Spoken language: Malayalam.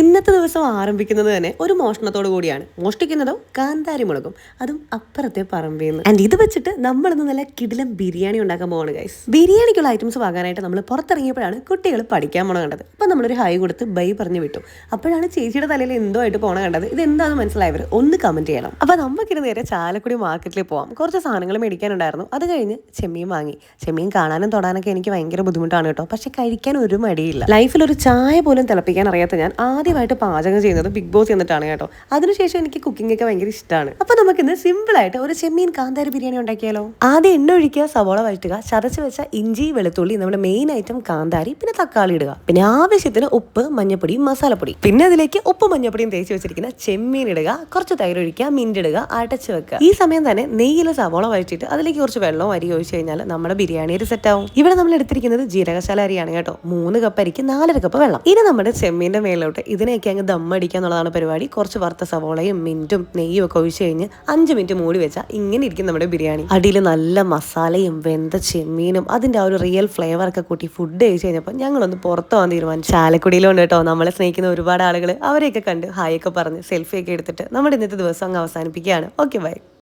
ഇന്നത്തെ ദിവസം ആരംഭിക്കുന്നത് തന്നെ ഒരു മോഷണത്തോടു കൂടിയാണ്. മോഷ്ടിക്കുന്നതോ കാന്താരി മുളകും അതും അപ്പുറത്തെ പറമ്പിൽ നിന്ന് ആൻഡ് ഇത് വെച്ചിട്ട് നമ്മൾ ഇന്ന് നല്ല കിടിലം ബിരിയാണി ഉണ്ടാക്കാൻ പോവാണ് ഗൈസ് ബിരിയാണിക്കുള്ള ഐറ്റംസ് വാങ്ങാനായിട്ട് നമ്മൾ പുറത്തിറങ്ങിയപ്പോഴാണ് കുട്ടികൾ പഠിക്കാൻ പോണ കണ്ടത്. അപ്പൊ നമ്മളൊരു ഹൈ കൊടുത്ത് ബൈ പറഞ്ഞു വിട്ടു. അപ്പോഴാണ് ചേച്ചിയുടെ തലയിൽ എന്തോ ആയിട്ട് പോണ കണ്ടത്. ഇത് എന്താണെന്ന് മനസ്സിലായവർ ഒന്ന് കമന്റ് ചെയ്യണം. അപ്പൊ നമുക്കിത് നേരെ ചാലക്കുടി മാർക്കറ്റിൽ പോവാം. കുറച്ച് സാധനങ്ങൾ മേടിക്കാനുണ്ടായിരുന്നു. അത് കഴിഞ്ഞ് ചെമ്മീൻ വാങ്ങി. ചെമ്മീൻ കാണാനും തൊടാനൊക്കെ എനിക്ക് ഭയങ്കര ബുദ്ധിമുട്ടാണ് കേട്ടോ. പക്ഷെ കഴിക്കാൻ ഒരു മടിയില്ല. ലൈഫിൽ ഒരു ചായ പോലും തിളപ്പിക്കാൻ അറിയാത്ത ഞാൻ ആദ്യമായിട്ട് പാചകം ചെയ്യുന്നത് ബിഗ് ബോസ് എന്നിട്ടാണ് കേട്ടോ. അതിനുശേഷം എനിക്ക് കുക്കിംഗ് ഒക്കെ ഭയങ്കര ഇഷ്ടമാണ് അപ്പൊ നമുക്കിന്ന് സിമ്പിൾ ആയിട്ട് ഒരു ചെമ്മീൻ കാന്താരി ബിരിയാണി ഉണ്ടാക്കിയാലോ? ആദ്യം എണ്ണ ഒഴിക്കുക സവോള വഴറ്റുക ചതച്ച് വെച്ച ഇഞ്ചി വെളുത്തുള്ളി നമ്മുടെ മെയിൻ ഐറ്റം കാന്താരി പിന്നെ തക്കാളി ഇടുക. പിന്നെ ആവശ്യത്തിന് ഉപ്പ് മഞ്ഞപ്പൊടി മസാലപ്പൊടി. പിന്നെ അതിലേക്ക് ഉപ്പ് മഞ്ഞപ്പൊടിയും തേച്ച് വെച്ചിരിക്കുന്ന ചെമ്മീൻ ഇടുക. കുറച്ച് തൈര് ഒഴിക്കുക മിന്റ് ഇടുക അടച്ച് വെക്കുക. ഈ സമയം തന്നെ നെയ്യിൽ സവോള വഴറ്റിയിട്ട് അതിലേക്ക് കുറച്ച് വെള്ളവും അരി ഒഴിച്ച് കഴിഞ്ഞാൽ നമ്മുടെ ബിരിയാണി ഒരു സെറ്റ് ആവും. ഇവിടെ നമ്മൾ എടുത്തിരിക്കുന്നത് ജീരകശാല അരിയാണ് കേട്ടോ. മൂന്ന് കപ്പ് അരിക്ക് നാലര കപ്പ് വെള്ളം. ഇനി നമ്മുടെ ചെമ്മീന്റെ മേലോട്ട് ഇതിനെയൊക്കെ അങ്ങ് ദമ്മടിക്കുക എന്നുള്ളതാണ് പരിപാടി. കുറച്ച് വറുത്ത സവോളയും മിന്റും നെയ്യും ഒക്കെ ഒഴിച്ച് കഴിഞ്ഞ് അഞ്ച് മിനിറ്റ് മൂടി വെച്ചാൽ ഇങ്ങനെ ഇരിക്കും നമ്മുടെ ബിരിയാണി. അടിയിൽ നല്ല മസാലയും വെന്ത ചെമ്മീനും അതിന്റെ ആ ഒരു റിയൽ ഫ്ലേവർ ഒക്കെ കൂട്ടി ഫുഡ് കഴിച്ച് കഴിഞ്ഞപ്പോൾ ഞങ്ങളൊന്ന് പുറത്തു പോകാൻ തീരുമാനിച്ചു. ചാലക്കുടിയിലുണ്ട് കേട്ടോ. നമ്മളെ സ്നേഹിക്കുന്ന ഒരുപാട് ആളുകൾ അവരെയൊക്കെ കണ്ട് ഹായ് ഒക്കെ പറഞ്ഞ് സെൽഫി ഒക്കെ എടുത്തിട്ട് നമ്മുടെ ഇന്നത്തെ ദിവസം അങ്ങ് അവസാനിപ്പിക്കുകയാണ്. Okay bye